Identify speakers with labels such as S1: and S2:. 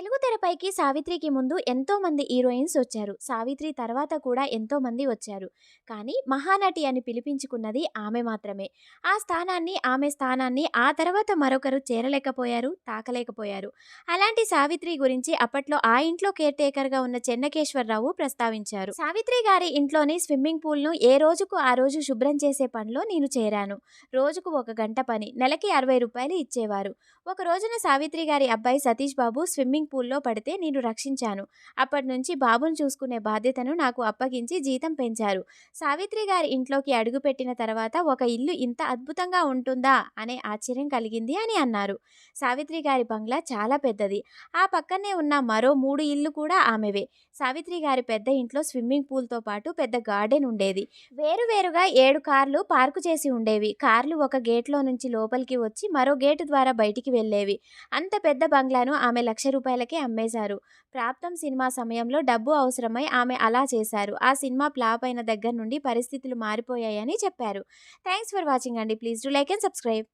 S1: తెలుగు తెరపైకి సావిత్రికి ముందు ఎంతో మంది హీరోయిన్స్ వచ్చారు. సావిత్రి తర్వాత కూడా ఎంతో మంది వచ్చారు. కానీ మహానటి అని పిలిపించుకున్నది ఆమె మాత్రమే. ఆ స్థానాన్ని ఆమె స్థానాన్ని ఆ తర్వాత మరొకరు చేరలేకపోయారు తాకలేకపోయారు. అలాంటి సావిత్రి గురించి అప్పట్లో ఆ ఇంట్లో కేర్ టేకర్గా ఉన్న చెన్నకేశ్వరరావు ప్రస్తావించారు. సావిత్రి గారి ఇంట్లోని స్విమ్మింగ్ పూల్ను ఏ రోజుకు ఆ రోజు శుభ్రం చేసే పనిలో నేను చేరాను. రోజుకు ఒక గంట పని నెలకి అరవై రూపాయలు ఇచ్చేవారు. ఒక రోజున సావిత్రి గారి అబ్బాయి సతీష్ బాబు స్విమ్మింగ్ పూల్లో పడితే నేను రక్షించాను. అప్పటి నుంచి బాబును చూసుకునే బాధ్యతను నాకు అప్పగించి జీతం పెంచారు. సావిత్రి గారి ఇంట్లోకి అడుగుపెట్టిన తర్వాత ఒక ఇల్లు ఇంత అద్భుతంగా ఉంటుందా అనే ఆశ్చర్యం కలిగింది అని అన్నారు. సావిత్రి గారి బంగ్లా చాలా పెద్దది. ఆ పక్కనే ఉన్న మరో మూడు ఇల్లు కూడా ఆమెవే. సావిత్రి గారి పెద్ద ఇంట్లో స్విమ్మింగ్ పూల్తో పాటు పెద్ద గార్డెన్ ఉండేది. వేరువేరుగా ఏడు కార్లు పార్కు చేసి ఉండేవి. కార్లు ఒక గేట్లో నుంచి లోపలికి వచ్చి మరో గేటు ద్వారా బయటికి వెళ్ళేవి. అంత పెద్ద బంగ్లాను ఆమె లక్ష రూపాయలకే అమ్మేశారు. ప్రాప్తం సినిమా సమయంలో డబ్బు అవసరమై ఆమె అలా చేశారు. ఆ సినిమా ఫ్లాప్ అయిన దగ్గర నుండి పరిస్థితులు మారిపోయాయని చెప్పారు. థ్యాంక్స్ ఫర్ వాచింగ్ అండి. Please do like and subscribe.